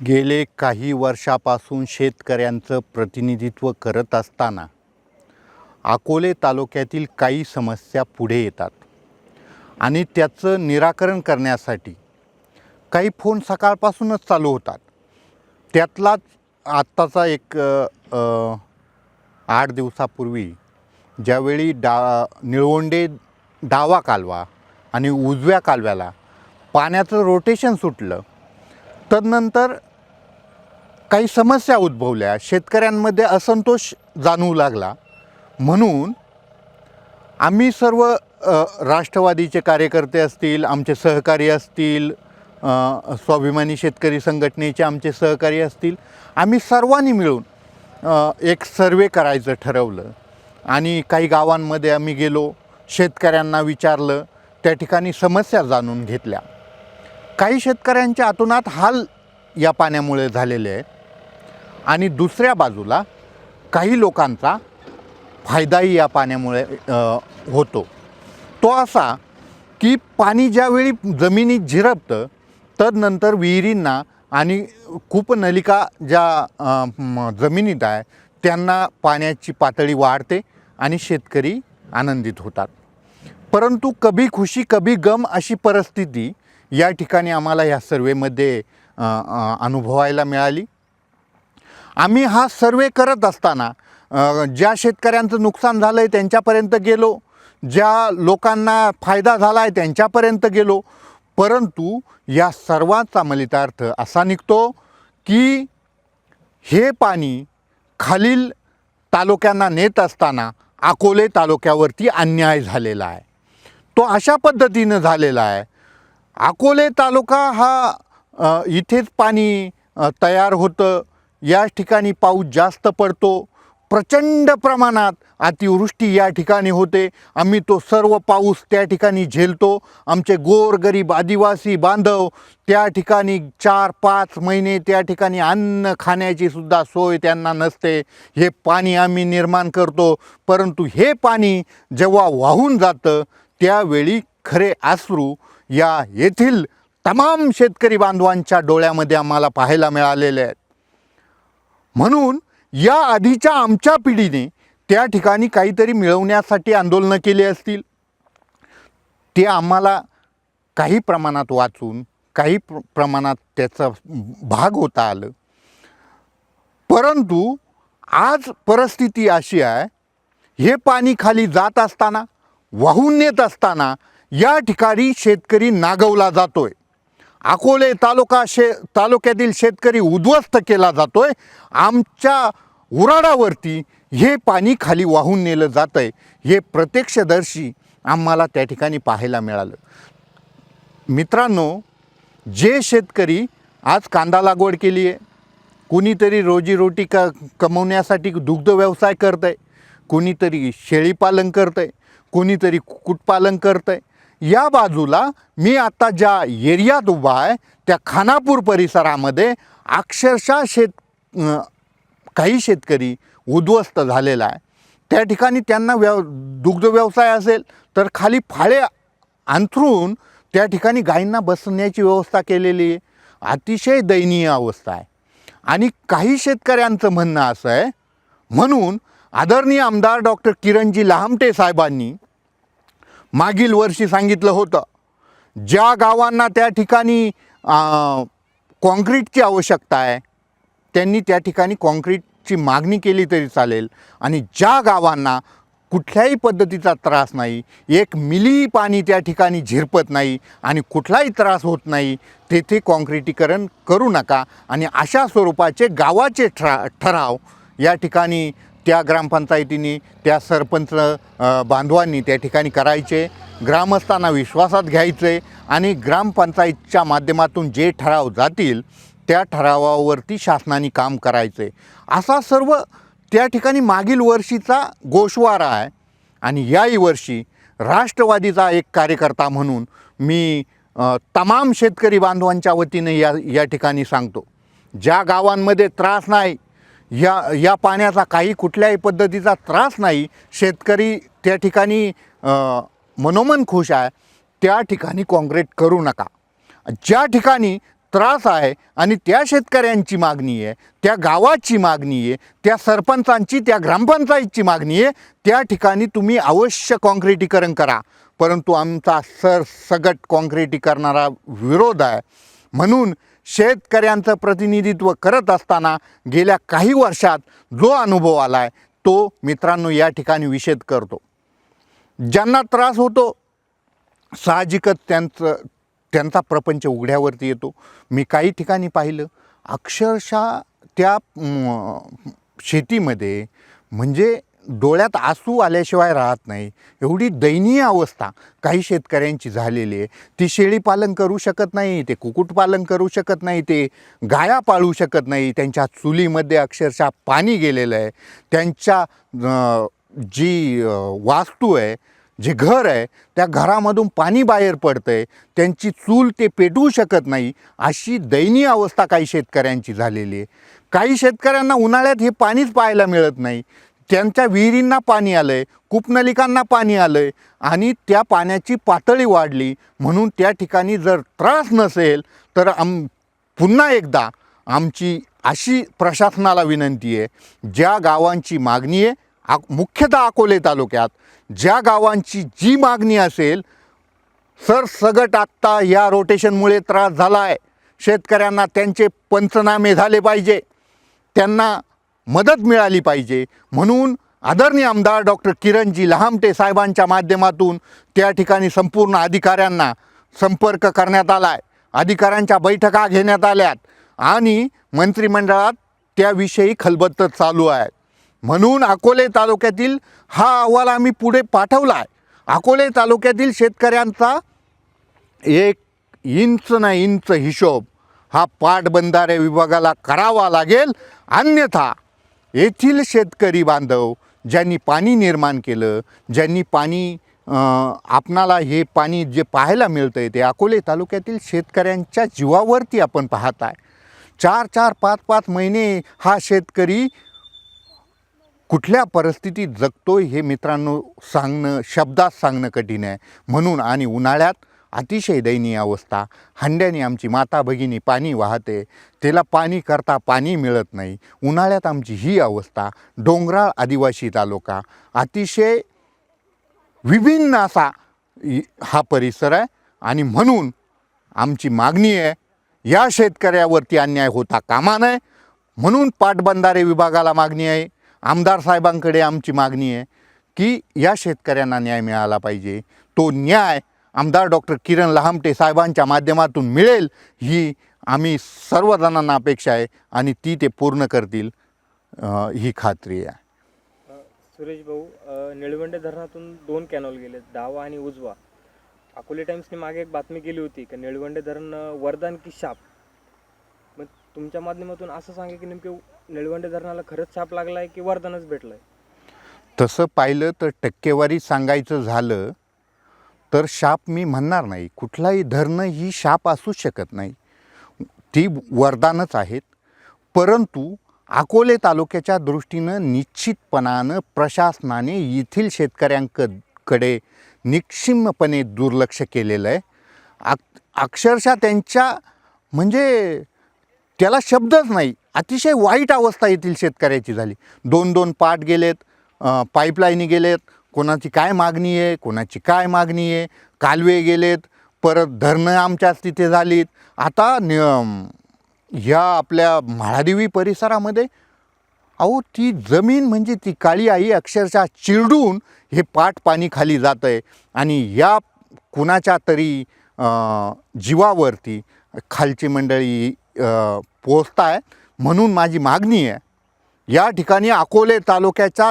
गेले काही वर्षापासून शेतकऱ्यांचं प्रतिनिधित्व करत असताना अकोले तालुक्यातील काही समस्या पुढे येतात आणि त्याचं निराकरण करण्यासाठी काही फोन सकाळपासूनच चालू होतात. त्यातलाच आत्ताचा एक आठ दिवसापूर्वी ज्यावेळी डा निळवंडे डावा कालवा आणि उजव्या कालव्याला पाण्याचं रोटेशन सुटलं तदनंतर काही समस्या उद्भवल्या. शेतकऱ्यांमध्ये असंतोष जाणवू लागला. म्हणून आम्ही सर्व राष्ट्रवादीचे कार्यकर्ते असतील आमचे सहकारी असतील स्वाभिमानी शेतकरी संघटनेचे आमचे सहकारी असतील आम्ही सर्वांनी मिळून एक सर्वे करायचं ठरवलं. आणि काही गावांमध्ये आम्ही गेलो शेतकऱ्यांना विचारलं त्या ठिकाणी समस्या जाणून घेतल्या. काही शेतकऱ्यांच्या आतोनात हाल या पाण्यामुळे झालेले आहेत. आणि दुसऱ्या बाजूला काही लोकांचा फायदाही या पाण्यामुळे होतो. तो असा की पाणी ज्यावेळी जमिनीत झिरपतं तदनंतर विहिरींना आणि कूपनलिका ज्या जमिनीत आहे त्यांना पाण्याची पातळी वाढते आणि शेतकरी आनंदित होतात. परंतु कभी खुशी कभी गम अशी परिस्थिती या ठिकाणी आम्हाला ह्या सर्वेमध्ये अनुभवायला मिळाली. आम्ही हा सर्वे करत असताना ज्या शेतकऱ्यांचं नुकसान झालं आहे त्यांच्यापर्यंत गेलो ज्या लोकांना फायदा झाला आहे त्यांच्यापर्यंत गेलो परंतु या सर्वांचा मलितार्थ असा निघतो की हे पाणी खालील तालुक्यांना नेत असताना अकोले तालुक्यावरती अन्याय झालेला आहे. तो अशा पद्धतीनं झालेला आहे. अकोले तालुका हा इथेच पाणी तयार होतं. या ठिकाणी पाऊस जास्त पडतो. प्रचंड प्रमाणात अतिवृष्टी या ठिकाणी होते. आम्ही तो सर्व पाऊस त्या ठिकाणी झेलतो. आमचे गोरगरीब आदिवासी बांधव त्या ठिकाणी चार पाच महिने त्या ठिकाणी अन्न खाण्याची सुद्धा सोय त्यांना नसते. हे पाणी आम्ही निर्माण करतो. परंतु हे पाणी जेव्हा वाहून जातं त्यावेळी खरे आसरू या येथील तमाम शेतकरी बांधवांच्या डोळ्यामध्ये आम्हाला पाहायला मिळालेले आहेत. म्हणून या आधीच्या आमच्या पिढीने त्या ठिकाणी काहीतरी मिळवण्यासाठी आंदोलनं केली असतील. ते आम्हाला काही प्रमाणात वाचून काही प्र प्रमाणात त्याचा भाग होता आलं. परंतु आज परिस्थिती अशी आहे हे पाणी खाली जात असताना वाहून नेत असताना या ठिकाणी शेतकरी नागवला जातोय. अकोले तालुका शे तालुक्यातील शेतकरी उद्ध्वस्त केला जातोय. आमच्या उराडावरती हे पाणी खाली वाहून नेलं जातं आहे हे प्रत्यक्षदर्शी आम्हाला त्या ठिकाणी पाहायला मिळालं. मित्रांनो जे शेतकरी आज कांदा लागवड केली आहे कुणीतरी रोजीरोटी क कमवण्यासाठी दुग्ध व्यवसाय करत आहे कुणीतरी शेळीपालन करत आहे कुणीतरी कुक्कुटपालन करत आहे या बाजूला मी आता ज्या एरियात उभा आहे त्या खानापूर परिसरामध्ये अक्षरशः शेत काही शेतकरी उद्ध्वस्त झालेला आहे. त्या ठिकाणी त्यांना व्यव दुग्ध व्यवसाय असेल तर खाली फाळे अंथरून त्या ठिकाणी गायींना बसण्याची व्यवस्था केलेली आहे. अतिशय दयनीय अवस्था आहे. आणि काही शेतकऱ्यांचं म्हणणं असं आहे म्हणून आदरणीय आमदार डॉक्टर किरणजी लहामटे साहेबांनी मागील वर्षी सांगितलं होतं. ज्या गावांना त्या ठिकाणी काँक्रीटची कॉन्क्रीटची आवश्यकता आहे त्यांनी त्या ठिकाणी कॉन्क्रीटची मागणी केली तरी चालेल. आणि ज्या गावांना कुठल्याही पद्धतीचा त्रास नाही एक मिली पाणी त्या ठिकाणी झिरपत नाही आणि कुठलाही त्रास होत नाही तेथे कॉन्क्रिटीकरण करू नका. आणि अशा स्वरूपाचे गावाचे ठरा ठराव या ठिकाणी त्या ग्रामपंचायतीने त्या सरपंच बांधवांनी त्या ठिकाणी करायचे. ग्रामस्थांना विश्वासात घ्यायचे आणि ग्रामपंचायतच्या माध्यमातून जे ठराव जातील त्या ठरावावरती शासनाने काम करायचे. असा सर्व त्या ठिकाणी मागील वर्षीचा गोषवारा आहे. आणि याही वर्षी राष्ट्रवादीचा एक कार्यकर्ता म्हणून मी तमाम शेतकरी बांधवांच्या वतीने या या ठिकाणी सांगतो. ज्या गावांमध्ये त्रास नाही या या पाण्याचा काही कुठल्याही पद्धतीचा त्रास नाही. शेतकरी त्या ठिकाणी मनोमन खुश आहे. त्या ठिकाणी काँक्रीट करू नका. ज्या ठिकाणी त्रास आहे आणि त्या शेतकऱ्यांची मागणी आहे त्या गावाची मागणी आहे त्या सरपंचांची त्या ग्रामपंचायतची मागणी आहे त्या ठिकाणी तुम्ही अवश्य काँक्रिटीकरण करा. परंतु आमचा सर सगट काँक्रिटीकरणारा विरोध आहे. म्हणून शेतकऱ्यांचं प्रतिनिधित्व करत असताना गेल्या काही वर्षात जो अनुभव आला आहे तो मित्रांनो या ठिकाणी विषेद करतो. ज्यांना त्रास होतो साहजिकच त्यांचं त्यांचा प्रपंच उघड्यावरती येतो. मी काही ठिकाणी पाहिलं अक्षरशः त्या शेतीमध्ये म्हणजे डोळ्यात आसू आल्याशिवाय राहत नाही. एवढी दयनीय अवस्था काही शेतकऱ्यांची झालेली आहे. ती शेळी पालन करू शकत नाही ते कुक्कुटपालन करू शकत नाही ते गाया पाळू शकत नाही. त्यांच्या चुलीमध्ये अक्षरशः पाणी गेलेलं आहे. त्यांच्या जी वास्तू आहे जे घर आहे त्या घरामधून पाणी बाहेर पडतं आहे त्यांची चूल ते पेटवू शकत नाही. अशी दयनीय अवस्था काही शेतकऱ्यांची झालेली आहे. काही शेतकऱ्यांना उन्हाळ्यात हे पाणीच पाहायला मिळत नाही. त्यांच्या विहिरींना पाणी आलं आहे कूपनलिकांना पाणी आलं आहे आणि त्या पाण्याची पातळी वाढली. म्हणून त्या ठिकाणी जर त्रास नसेल तर आम पुन्हा एकदा आमची अशी प्रशासनाला विनंती आहे ज्या गावांची मागणी आहे आ मुख्यतः अकोले तालुक्यात ज्या गावांची जी मागणी असेल सर सगट आत्ता या रोटेशनमुळे त्रास झाला आहे शेतकऱ्यांना त्यांचे पंचनामे झाले पाहिजे. त्यांना मदत मिळाली पाहिजे. म्हणून आदरणीय आमदार डॉक्टर किरणजी लहामटे साहेबांच्या माध्यमातून त्या ठिकाणी संपूर्ण अधिकाऱ्यांना संपर्क करण्यात आला आहे अधिकाऱ्यांच्या बैठका घेण्यात आल्यात आणि मंत्रिमंडळात त्याविषयी खलबत्त चालू आहे. म्हणून अकोले तालुक्यातील हा अहवाल आम्ही पुढे पाठवला आहे अकोले तालुक्यातील शेतकऱ्यांचा एक इंच ना इंच हिशोब हा पाटबंधारे विभागाला करावा लागेल. अन्यथा येथील शेतकरी बांधव ज्यांनी पाणी निर्माण केलं ज्यांनी पाणी आपणाला हे पाणी जे पाहायला मिळतं आहे ते अकोले तालुक्यातील शेतकऱ्यांच्या जीवावरती आपण पाहत आहे चार चार पाच पाच महिने हा शेतकरी कुठल्या परिस्थितीत जगतोय हे मित्रांनो सांगणं शब्दात सांगणं कठीण आहे. म्हणून आणि उन्हाळ्यात अतिशय दयनीय अवस्था. हंड्याने आमची माता भगिनी पाणी वाहते. त्याला पाणी करता पाणी मिळत नाही. उन्हाळ्यात आमची ही अवस्था. डोंगराळ आदिवासी तालुका. अतिशय विभिन्न असा हा परिसर आहे. आणि म्हणून आमची मागणी आहे या शेतकऱ्यावरती अन्याय होता कामा नये. म्हणून पाटबंधारे विभागाला मागणी आहे. आमदार साहेबांकडे आमची मागणी आहे की या शेतकऱ्यांना न्याय मिळाला पाहिजे. तो न्याय आमदार डॉक्टर किरण लहामटे साहेबांच्या माध्यमातून मिळेल ही आम्ही सर्वजणांना अपेक्षा आहे आणि ती ते पूर्ण करतील ही खात्री आहे. सुरेश भाऊ निळवंडे धरणातून दोन कॅनॉल गेले डावा आणि उजवा. अकोले टाइम्सने मागे एक बातमी केली होती की निळवंडे धरण वरदान की शाप? मग तुमच्या माध्यमातून असं सांगा की नेमके निळवंडे धरणाला खरंच शाप लागला आहे की वरदानच भेटलं आहे तसं पाहिलं तर टक्केवारी सांगायचं झालं तर शाप मी म्हणणार नाही. कुठलाही धरणं ही शाप असू शकत नाही. ती वरदानच आहेत. परंतु अकोले तालुक्याच्या दृष्टीनं निश्चितपणानं प्रशासनाने येथील शेतकऱ्यांकडे निक्षिम्मपणे दुर्लक्ष केलेलं आहे. अक अक्षरशः त्यांच्या म्हणजे त्याला शब्दच नाही. अतिशय वाईट अवस्था येथील शेतकऱ्याची झाली. दोन दोन पाट गेलेत पाईपलाईनी गेलेत कोणाची काय मागणी आहे कोणाची काय मागणी आहे? कालवे गेलेत परत धरणं आमच्याच तिथे झालीत. आता न ह्या आपल्या म्हाळादेवी परिसरामध्ये अहो ती जमीन म्हणजे ती काळी आई अक्षरशः चिरडून हे पाट पाणी खाली जातं आहे आणि या कुणाच्या तरी जीवावरती खालची मंडळी पोचत पोचताय म्हणून माझी मागणी आहे. या ठिकाणी अकोले तालुक्याच्या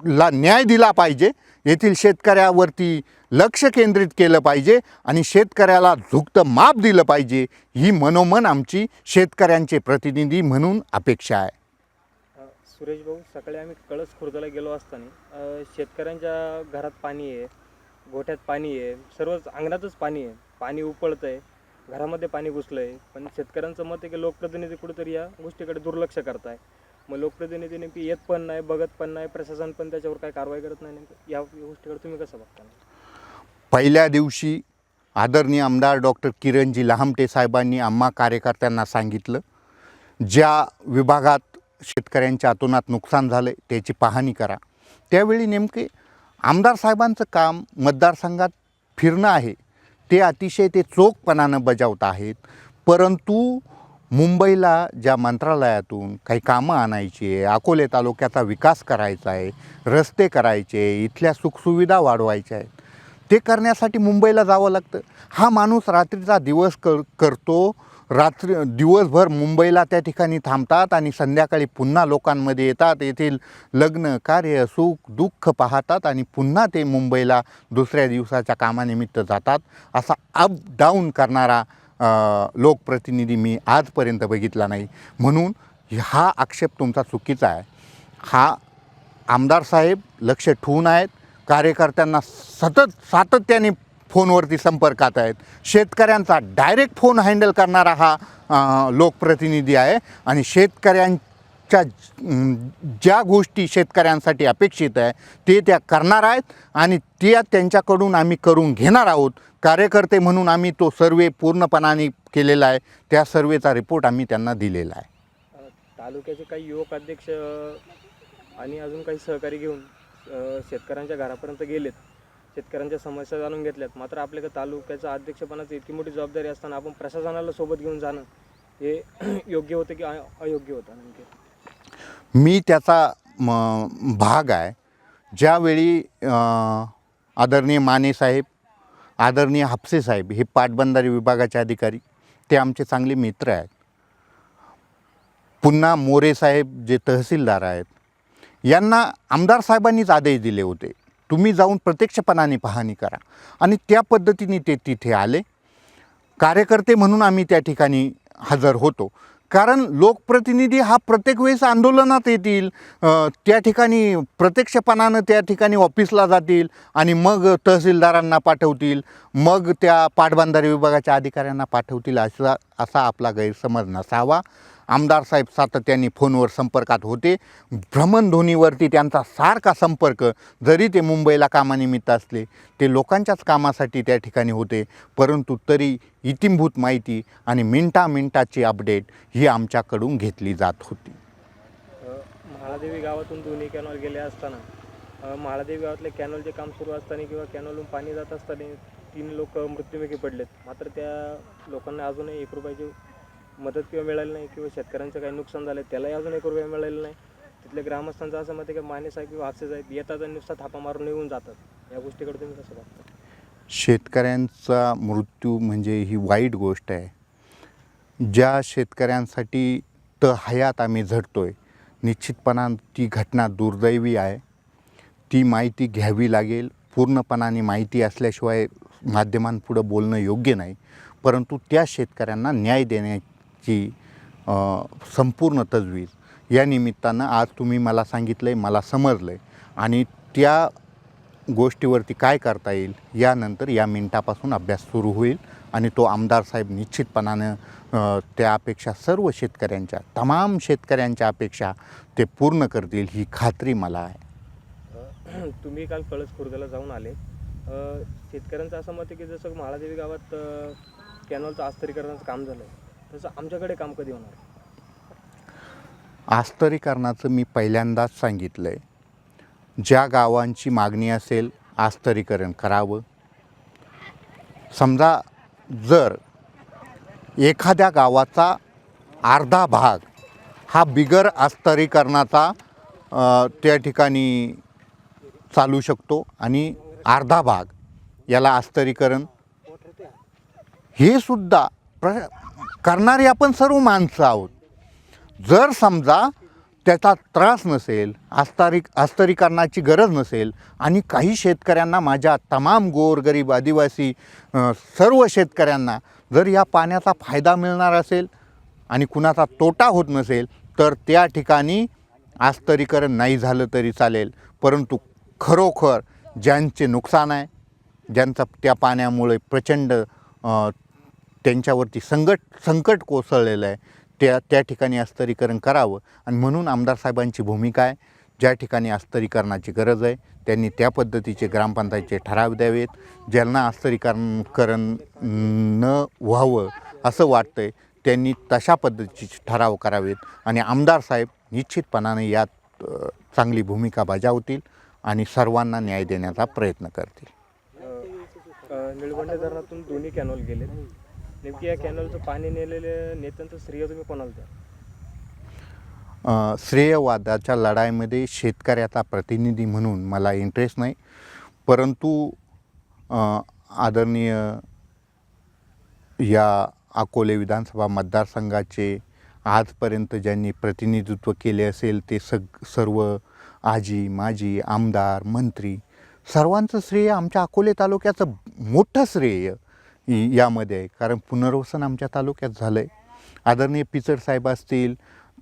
ला न्याय दिला पाहिजे. येथील शेतकऱ्यावरती लक्ष केंद्रित केलं पाहिजे आणि शेतकऱ्याला झुकतं माप दिलं पाहिजे ही मनोमन आमची शेतकऱ्यांचे प्रतिनिधी म्हणून अपेक्षा आहे. सुरेश भाऊ सकाळी आम्ही कळस खुर्दला गेलो असताना शेतकऱ्यांच्या घरात पाणी आहे गोठ्यात पाणी आहे सर्वच अंगणातच पाणी आहे. पाणी उपळतं आहे घरामध्ये पाणी घुसलं आहे पण शेतकऱ्यांचं मत आहे की लोकप्रतिनिधी कुठेतरी या गोष्टीकडे दुर्लक्ष करत आहे मग लोकप्रतिनिधी नेमकी येत पण नाही बघत पण नाही प्रशासन पण त्याच्यावर काय कारवाई करत नाही नेमकं. या गोष्टीकडे तुम्ही कसं बघता? पहिल्या दिवशी आदरणीय आमदार डॉक्टर किरणजी लहामटे साहेबांनी आम्हा कार्यकर्त्यांना सांगितलं ज्या विभागात शेतकऱ्यांच्या अतोनात नुकसान झालं आहे त्याची पाहणी करा. त्यावेळी नेमके आमदार साहेबांचं काम मतदारसंघात फिरणं आहे. ते अतिशय ते चोखपणानं बजावत आहेत. परंतु मुंबईला ज्या मंत्रालयातून काही कामं आणायची आहे अकोले तालुक्याचा विकास करायचा आहे रस्ते करायचे इथल्या सुखसुविधा वाढवायच्या आहेत ते करण्यासाठी मुंबईला जावं लागतं. हा माणूस रात्रीचा दिवस कर करतो रात्री दिवसभर मुंबईला त्या ठिकाणी थांबतात आणि संध्याकाळी पुन्हा लोकांमध्ये येतात. येथील लग्न कार्य सुख दुःख पाहतात आणि पुन्हा ते मुंबईला दुसऱ्या दिवसाच्या कामानिमित्त जातात. असा अप डाऊन करणारा लोकप्रतिनिधी मी आजपर्यंत बघितला नाही. म्हणून हा आक्षेप तुमचा चुकीचा आहे. हा आमदार साहेब लक्ष ठेवून आहेत. कार्यकर्त्यांना सतत सातत्याने फोनवरती संपर्कात आहेत. शेतकऱ्यांचा डायरेक्ट फोन हँडल करणारा हा लोकप्रतिनिधी आहे. आणि शेतकऱ्यांच्या ज्या गोष्टी शेतकऱ्यांसाठी अपेक्षित आहे ते त्या करणार आहेत. आणि त्या त्यांच्याकडून आम्ही करून घेणार आहोत. कार्यकर्ते म्हणून आम्ही तो सर्वे पूर्णपणाने केलेला आहे. त्या सर्वेचा रिपोर्ट आम्ही त्यांना दिलेला आहे. तालुक्याचे काही युवक अध्यक्ष आणि अजून काही सहकारी घेऊन शेतकऱ्यांच्या घरापर्यंत गेलेत. शेतकऱ्यांच्या समस्या जाणून घेतल्यात. मात्र आपल्याकडे तालुक्याचा अध्यक्षपणाची इतकी मोठी जबाबदारी असताना आपण प्रशासनाला सोबत घेऊन जाणं हे योग्य होतं की अयोग्य होतं नेमके? मी त्याचा म भाग आहे. ज्यावेळी आदरणीय माने साहेब आदरणीय हापसे साहेब हे पाटबंधारे विभागाचे अधिकारी. ते आमचे चांगले मित्र आहेत. पुन्हा मोरे साहेब जे तहसीलदार आहेत. यांना आमदार साहेबांनीच आदेश दिले होते. तुम्ही जाऊन प्रत्यक्षपणाने पाहणी करा. आणि त्या पद्धतीने ते तिथे आले. कार्यकर्ते म्हणून आम्ही त्या ठिकाणी हजर होतो. कारण लोकप्रतिनिधी हा प्रत्येक वेळेस आंदोलनात येतील त्या ठिकाणी प्रत्यक्षपणानं त्या ठिकाणी ऑफिसला जातील आणि मग तहसीलदारांना पाठवतील मग त्या पाटबंधारे विभागाच्या अधिकाऱ्यांना पाठवतील असा असा आपला गैरसमज नसावा. आमदार साहेब सातत्याने फोनवर संपर्कात होते. भ्रमणध्वनीवरती त्यांचा सारखा संपर्क जरी ते मुंबईला कामानिमित्त असले ते लोकांच्याच कामासाठी त्या ठिकाणी होते. परंतु तरी इतिंभूत माहिती आणि मिनटा मिनटाची अपडेट ही आमच्याकडून घेतली जात होती. महादेवी गावातून दोन्ही कॅनॉल गेले असताना महादेवी गावातले कॅनॉलचे काम सुरू असताना किंवा कॅनॉलहून पाणी जात असताना तीन लोक मृत्युमुखी पडलेत. मात्र त्या लोकांना अजूनही एक रुपयाची मदत किंवा मिळाली नाही किंवा शेतकऱ्यांचं काही नुकसान झालं त्यालाही अजून एक रुपया मिळालेलं नाही. तिथल्या ग्रामस्थांचं असं मत आहे की माने साहेब किंवा हापसे साहेब येतात आणि नुसता थापा मारून निघून जातात. या गोष्टीकडे तुम्ही कसं बघता? शेतकऱ्यांचा मृत्यू म्हणजे ही वाईट गोष्ट आहे. ज्या शेतकऱ्यांसाठी तर हयात आम्ही झटतोय निश्चितपणा ती घटना दुर्दैवी आहे. ती माहिती घ्यावी लागेल. पूर्णपणाने माहिती असल्याशिवाय माध्यमांपुढं बोलणं योग्य नाही. परंतु त्या शेतकऱ्यांना न्याय देण्या अ, संपूर्ण तजवीज. या निमित्तानं आज तुम्ही मला सांगितलं आहे मला समजलं आहे आणि त्या गोष्टीवरती काय करता येईल यानंतर या मिनटापासून अभ्यास सुरू होईल. आणि तो आमदार साहेब निश्चितपणानं त्या अपेक्षा सर्व शेतकऱ्यांच्या तमाम शेतकऱ्यांच्या अपेक्षा ते पूर्ण करतील ही खात्री मला आहे. तुम्ही काल कळस खुर्दला जाऊन आले. शेतकऱ्यांचं असं मत आहे की जसं म्हाळादेवी गावात कॅनॉलचं आस्तरीकरणाचं काम झालं तसं आमच्याकडे काम कधी होणार? आस्तरीकरणाचं मी पहिल्यांदाच सांगितलं आहे ज्या गावांची मागणी असेल आस्तरीकरण करावं. समजा जर एखाद्या गावाचा अर्धा भाग हा बिगर आस्तरीकरणाचा अ, त्या ठिकाणी चालू शकतो आणि अर्धा भाग याला आस्तरीकरण हे सुद्धा प्र करणारी आपण सर्व माणसं आहोत. जर समजा त्याचा त्रास नसेल आस्तारी आस्तरीकरणाची गरज नसेल आणि काही शेतकऱ्यांना माझ्या तमाम गोरगरीब आदिवासी सर्व शेतकऱ्यांना जर या पाण्याचा फायदा मिळणार असेल आणि कुणाचा तोटा होत नसेल तर त्या ठिकाणी आस्तरीकरण नाही झालं तरी चालेल. परंतु खरोखर ज्यांचे नुकसान आहे ज्यांचा त्या पाण्यामुळे प्रचंड त्यांच्यावरती संकट संकट कोसळलेलं आहे. त्या त्या ठिकाणी अस्तरीकरण करावं. आणि म्हणून आमदार साहेबांची भूमिका आहे. ज्या ठिकाणी अस्तरीकरणाची गरज आहे त्यांनी त्या पद्धतीचे ग्रामपंचायतीचे ठराव द्यावेत. ज्यांना अस्तरीकरण करण न व्हावं असं वाटतं आहे त्यांनी तशा पद्धतीचे ठराव करावेत. आणि आमदार साहेब निश्चितपणाने यात चांगली भूमिका बजावतील आणि सर्वांना न्याय देण्याचा प्रयत्न करतील. निळवंडे धरणातून दोन्ही कॅनॉल गेले नेमकी या कॅनलचं पाणी नेलेले नेत्यांचं श्रेय तुम्ही कोणाला द्या अ, श्रेयवादाच्या लढाईमध्ये शेतकऱ्याचा प्रतिनिधी म्हणून मला इंटरेस्ट नाही. परंतु अ, आदरणीय या अकोले विधानसभा मतदारसंघाचे आजपर्यंत ज्यांनी प्रतिनिधित्व केले असेल ते सग सर्व आजी माजी आमदार मंत्री सर्वांचं श्रेय आमच्या अकोले तालुक्याचं मोठं श्रेय. यामध्ये. आहे कारण पुनर्वसन आमच्या तालुक्यात झालं आहे आदरणीय पिचड साहेब असतील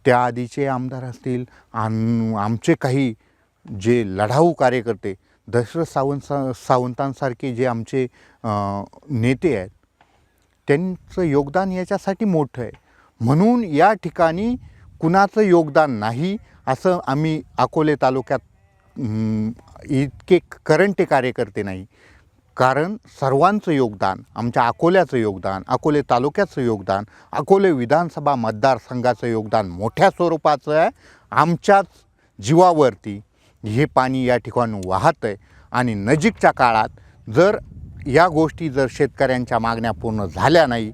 त्या आधीचे आमदार असतील आम आमचे काही जे लढाऊ कार्यकर्ते दशरथ सावंत सा सावंतांसारखे जे आमचे नेते आहेत त्यांचं योगदान याच्यासाठी मोठं आहे. म्हणून या ठिकाणी कुणाचं योगदान नाही असं आम्ही अकोले तालुक्यात इतके करंटे कार्यकर्ते नाही. कारण सर्वांचं योगदान आमच्या अकोल्याचं योगदान अकोले तालुक्याचं योगदान अकोले विधानसभा मतदारसंघाचं योगदान मोठ्या स्वरूपाचं आहे. आमच्याच जीवावरती हे पाणी या ठिकाणी वाहत आहे आणि नजीकच्या काळात जर या गोष्टी जर शेतकऱ्यांच्या मागण्या पूर्ण झाल्या नाही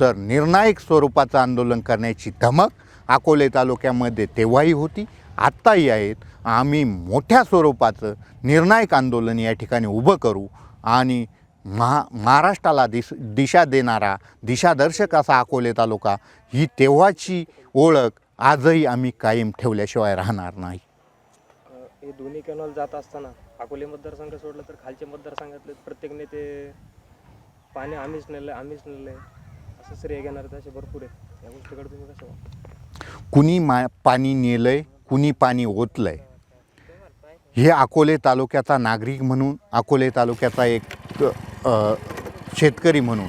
तर निर्णायक स्वरूपाचं आंदोलन करण्याची धमक अकोले तालुक्यामध्ये तेव्हाही होती आत्ताही आहेत. आम्ही मोठ्या स्वरूपाचं निर्णायक आंदोलन या ठिकाणी उभं करू आणि महा महाराष्ट्राला दिस दिशा देणारा दिशादर्शक असा अकोले तालुका ही तेव्हाची ओळख आजही आम्ही कायम ठेवल्याशिवाय राहणार नाही. हे दोन्ही कॅनॉल जात असताना अकोले मतदारसंघ सोडलं तर खालच्या मतदारसंघातले प्रत्येक नेते पाणी आम्हीच नेलं आम्हीच नेलं असं श्रेय घेणार असे भरपूर आहेत. या गोष्टीकडे तुम्ही कसं? कुणी मा पाणी नेलंय कुणी पाणी ओतलंय? हे अकोले तालुक्याचा नागरिक म्हणून अकोले तालुक्याचा एक शेतकरी म्हणून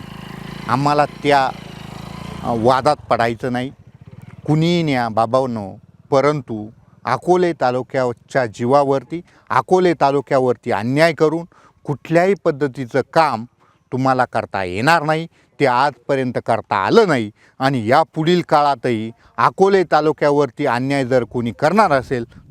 आम्हाला त्या वादात पडायचं नाही. कुणीही न्या बाबांनो परंतु अकोले तालुक्याच्या जीवावरती अकोले तालुक्यावरती अन्याय करून कुठल्याही पद्धतीचं काम तुम्हाला करता येणार नाही ते आजपर्यंत करता आलं नाही. आणि या पुढील काळातही अकोले तालुक्यावरती अन्याय जर कोणी करणार असेल